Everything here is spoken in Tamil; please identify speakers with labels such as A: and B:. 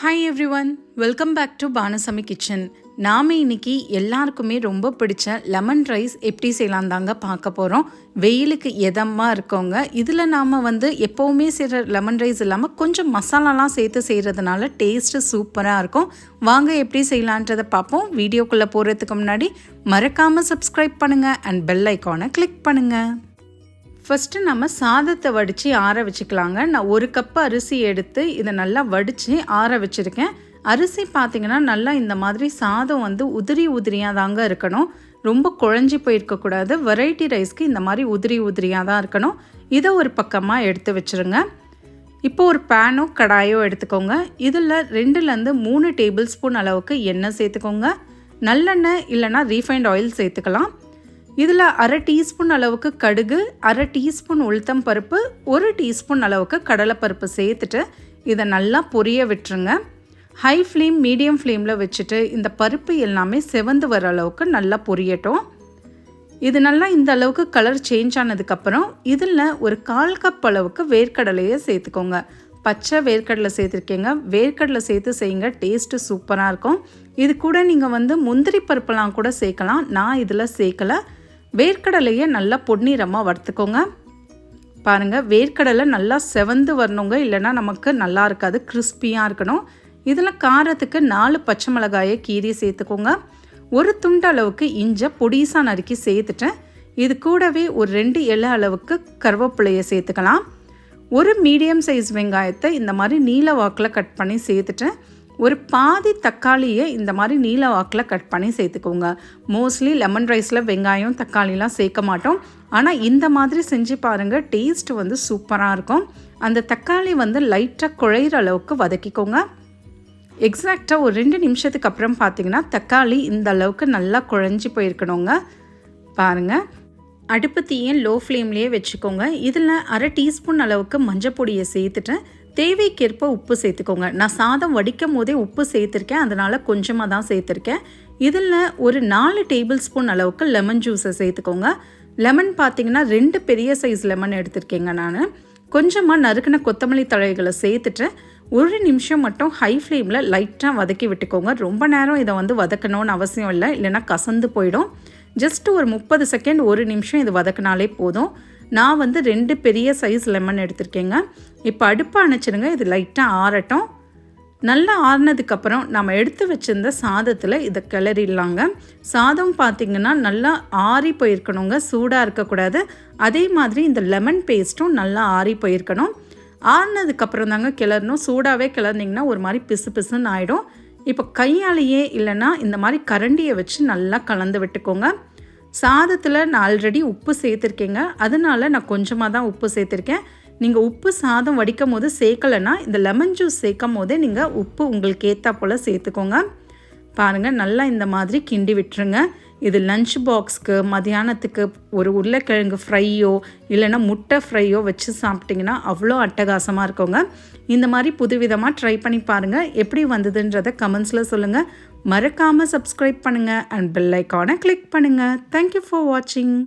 A: Hi everyone welcome back to Panasami kitchen நாம் இன்னைக்கு எல்லாருக்குமே ரொம்ப பிடிச்ச லெமன் ரைஸ் எப்படி செய்யலாம் தாங்க பார்க்க போகிறோம் வெயிலுக்கு எதமாக இருக்கவங்க இதில் நாம் வந்து எப்போவுமே செய்கிற லெமன் ரைஸ் இல்லாமல் கொஞ்சம் மசாலாலாம் சேர்த்து செய்கிறதுனால டேஸ்ட்டு சூப்பராக இருக்கும். வாங்க எப்படி செய்யலான்றதை பார்ப்போம். வீடியோக்குள்ளே போகிறதுக்கு முன்னாடி மறக்காமல் சப்ஸ்கிரைப் பண்ணுங்கள் அண்ட் பெல் ஐக்கானை கிளிக் பண்ணுங்கள் ஃபஸ்ட்டு நம்ம சாதத்தை வடித்து ஆற வச்சுக்கலாங்க. நான் ஒரு கப்பு அரிசி எடுத்து இதை நல்லா வடித்து ஆற வச்சுருக்கேன். அரிசி பார்த்திங்கன்னா நல்லா இந்த மாதிரி சாதம் வந்து உதிரி உதிரியாக தாங்க இருக்கணும். ரொம்ப குழஞ்சி போயிருக்கக்கூடாது வெரைட்டி ரைஸ்க்கு இந்த மாதிரி உதிரி உதிரியாக தான் இருக்கணும். இதை ஒரு பக்கமாக எடுத்து வச்சுருங்க. இப்போ ஒரு பேனோ கடாயோ எடுத்துக்கோங்க. இதில் ரெண்டுலேருந்து மூணு டேபிள் ஸ்பூன் அளவுக்கு எண்ணெய் சேர்த்துக்கோங்க. நல்லெண்ணெய் இல்லைனா ரீஃபைண்ட் ஆயில் சேர்த்துக்கலாம். இதில் அரை டீஸ்பூன் அளவுக்கு கடுகு அரை டீஸ்பூன் உளுத்தம் பருப்பு ஒரு டீஸ்பூன் அளவுக்கு கடலைப்பருப்பு சேர்த்துட்டு இதை நல்லா பொரிய விட்டுருங்க. ஹை ஃப்ளேம் மீடியம் ஃப்ளேமில் வச்சுட்டு இந்த பருப்பு எல்லாமே செவந்து வர அளவுக்கு நல்லா பொரியட்டும். இது நல்லா இந்த அளவுக்கு கலர் சேஞ்ச் ஆனதுக்கப்புறம் இதில் ஒரு கால் கப் அளவுக்கு வேர்க்கடலையை சேர்த்துக்கோங்க. பச்சை வேர்க்கடலை சேர்த்துருக்கீங்க. வேர்க்கடலை சேர்த்து செய்யுங்க டேஸ்ட்டு சூப்பராக இருக்கும். இது கூட நீங்கள் வந்து முந்திரி பருப்பெல்லாம் கூட சேர்க்கலாம். நான் இதில் சேர்க்கலை. வேர்க்கடலையை நல்லா பொன்னிறமாக வறுத்துக்கோங்க. பாருங்கள் வேர்க்கடலை நல்லா செவந்து வரணுங்க. இல்லைன்னா நமக்கு நல்லா இருக்காது கிறிஸ்பியாக இருக்கணும். இதில் காரத்துக்கு நாலு பச்சை மிளகாயை கீரி சேர்த்துக்கோங்க. ஒரு துண்டு அளவுக்கு இஞ்சை பொடிசாக நறுக்கி சேர்த்துட்டேன். இது கூடவே ஒரு ரெண்டு இலை அளவுக்கு கருவேப்பிலையை சேர்த்துக்கலாம். ஒரு மீடியம் சைஸ் வெங்காயத்தை இந்த மாதிரி நீல வாக்கில் கட் பண்ணி சேர்த்துட்டேன். ஒரு பாதி தக்காளியை இந்த மாதிரி நீல வாக்கில் கட் பண்ணி சேர்த்துக்கோங்க. மோஸ்ட்லி லெமன் ரைஸில் வெங்காயம் தக்காளிலாம் சேர்க்க மாட்டோம். ஆனால் இந்த மாதிரி செஞ்சு பாருங்கள் டேஸ்ட் வந்து சூப்பராக இருக்கும். அந்த தக்காளி வந்து லைட்டாக குழையிற அளவுக்கு வதக்கிக்கோங்க. எக்ஸாக்டாக ஒரு ரெண்டு நிமிஷத்துக்கு அப்புறம் பார்த்தீங்கன்னா தக்காளி இந்த அளவுக்கு நல்லா குழஞ்சி போயிருக்கணுங்க. பாருங்கள் அடுப்பு தீயை லோ ஃப்ளேம்லேயே வச்சுக்கோங்க. இதில் அரை டீஸ்பூன் அளவுக்கு மஞ்சள் பொடியை சேர்த்துட்டேன் தேவைக்கேற்ப உப்பு சேர்த்துக்கோங்க. நான் சாதம் வடிக்கும் போதே உப்பு சேர்த்துருக்கேன். அதனால் கொஞ்சமாக தான் சேர்த்துருக்கேன். இதில் ஒரு நாலு டேபிள் ஸ்பூன் அளவுக்கு லெமன் ஜூஸை சேர்த்துக்கோங்க. லெமன் பார்த்தீங்கன்னா ரெண்டு பெரிய சைஸ் லெமன் எடுத்திருக்கேங்க நான். கொஞ்சமாக நறுக்கின கொத்தமல்லி தழைகளை சேர்த்துட்டு ஒரு நிமிஷம் மட்டும் ஹை ஃப்ளேமில் லைட்டாக வதக்கி விட்டுக்கோங்க. ரொம்ப நேரம் இதை வந்து வதக்கணும்னு அவசியம் இல்லை. இல்லைன்னா கசந்து போயிடும். ஜஸ்ட் ஒரு முப்பது செகண்ட் ஒரு நிமிஷம் இது வதக்கினாலே போதும். நான் வந்து ரெண்டு பெரிய சைஸ் லெமன் எடுத்திருக்கேங்க. இப்போ அடுப்பை அணைச்சிடுங்க இது லைட்டாக ஆறட்டும். நல்லா ஆறுனதுக்கப்புறம் நம்ம எடுத்து வச்சுருந்த சாதத்தில் இதை கிளறிடலாங்க. சாதம் பார்த்திங்கன்னா நல்லா ஆறி போயிருக்கணுங்க. சூடாக இருக்கக்கூடாது. அதே மாதிரி இந்த லெமன் பேஸ்ட்டும் நல்லா ஆறி போயிருக்கணும். ஆறுனதுக்கப்புறம் தாங்க கிளறணும். சூடாகவே கிளறினீங்கன்னா ஒரு மாதிரி பிசு பிசுன்னு ஆகிடும் இப்போ கையாலேயே இல்லைன்னா இந்த மாதிரி கரண்டியை வச்சு நல்லா கலந்து விட்டுக்கோங்க. சாதத்தில் நான் ஆல்ரெடி உப்பு சேர்த்துருக்கேங்க. அதனால நான் கொஞ்சமாக தான் உப்பு சேர்த்துருக்கேன். நீங்கள் உப்பு சாதம் வடிக்கும் போது சேர்க்கலைன்னா இந்த லெமன் ஜூஸ் சேர்க்கும் போதே நீங்கள் உப்பு உங்களுக்கு ஏற்றா போல் சேர்த்துக்கோங்க. பாருங்கள் நல்லா இந்த மாதிரி கிண்டி விட்டுருங்க. இது லஞ்ச் பாக்ஸ்க்கு மதியானத்துக்கு ஒரு உருளைக்கிழங்கு ஃப்ரையோ இல்லைன்னா முட்டை ஃப்ரையோ வச்சு சாப்பிட்டிங்கன்னா அவ்வளோ அட்டகாசமாக இருக்கோங்க. இந்த மாதிரி புதுவிதமாக ட்ரை பண்ணி பாருங்கள் எப்படி வந்ததுன்றதை கமெண்ட்ஸில் சொல்லுங்கள் மறக்காமல் சப்ஸ்கிரைப் பண்ணுங்கள் அண்ட் பெல் ஐக்கானை கிளிக் பண்ணுங்கள் தேங்க்யூ ஃபார் வாட்சிங்